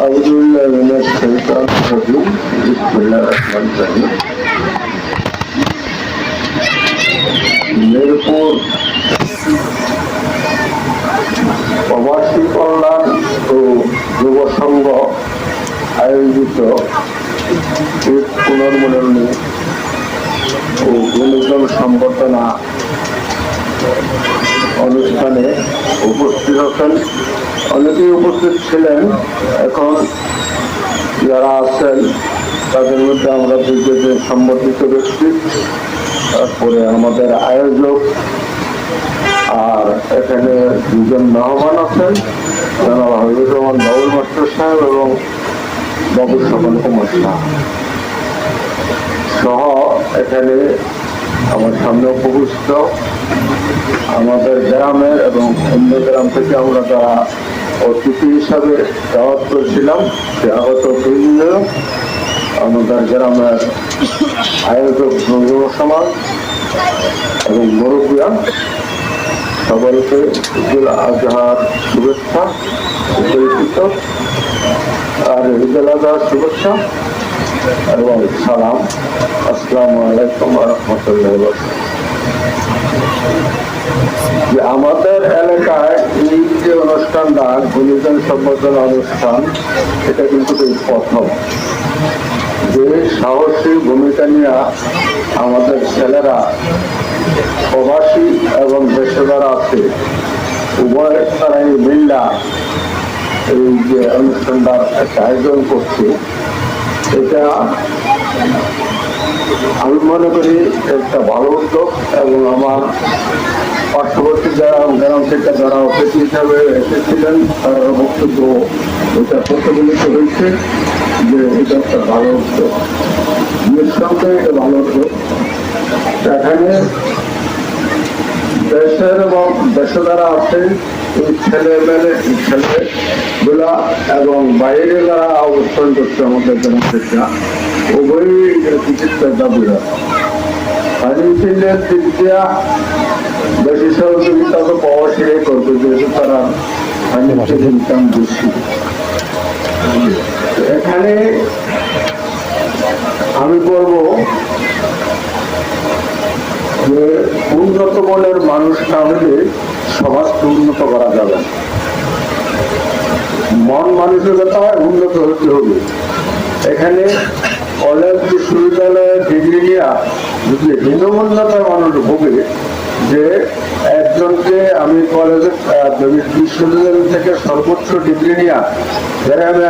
أعوذ بالله من الشيطان الرجيم بسم الله الرحمن الرحيم মিরপুর প্রবাসী কল্যাণ ও যুব সংঘ আয়োজিত ঈদ পুনর্মিলনী ও গুণজন সম্বর্ধনা অনুষ্ঠানে উপস্থিত আছেন অনেকেই উপস্থিত ছিলেন। এখন যারা আছেন, তাদের মধ্যে আমরা দুজনের সম্বর্ধিত ব্যক্তি, তারপরে আমাদের আয়োজক, আর এখানে দুজন মেহমান আছেন, জনাব হাবিবুর রহমান, বাবুল মাস্টার সাহেব এবং বাবু সকল কুমার শাহ সহ এখানে আমার সামনে উপস্থিত। আমাদের গ্রামের এবং অন্য গ্রাম থেকে আমরা যারা অতিথি হিসাবে দাওয়াত করেছিলাম, সে আগত আমাদের গ্রামের আয়োজক সমাজ এবং মুরব্বিয়া সকলকে ঈদুল আজহার শুভেচ্ছা আর ঈদুল আজহার শুভেচ্ছা। এবং সালাম। আসসালামু আলাইকুম রহমতুল্লাহ যে আমাদের এলাকায় এই যে অনুষ্ঠানটা অনুষ্ঠান কিন্তু এই প্রথম। যে সাহসী ভূমিকা নিয়ে আমাদের ছেলেরা প্রবাসী এবং দেশে যারা আছে, উভয় তারাই মিল্লা এই যে অনুষ্ঠানটার একটা আয়োজন করছে। এটা আমি মনে করি একটা ভালো উদ্যোগ এবং আমার পার্শ্ববর্তী যারা গ্রাম থেকে যারা অতিথি হিসাবে এসেছিলেন, তারা বক্তব্য এটা প্রতিফলিত হয়েছে যে এটা একটা ভালো উদ্যোগ। নিঃসন্দেহে এটা ভালো উদ্যোগ। এখানে দেশের দেশে আছে, এই ছেলে মেলে ছেলে গুলা এবং বাইরে যারা অবস্থান করছে আমাদের জনসংখ্যা উভয়ই চিকিৎসার বেশি। এখানে আমি বলব যে উন্নত মনের মানুষ না হলে সমাজকে উন্নত করা যাবে। মন মানসিকতা উন্নত হতে হবে এখানে কলেজ, বিশ্ববিদ্যালয়ে ডিগ্রি নেওয়া যদি হীনমন্যতার মানুষ ভোগে, যে একজনকে আমি কলেজে বিশ্ববিদ্যালয় থেকে সর্বোচ্চ ডিগ্রি আমি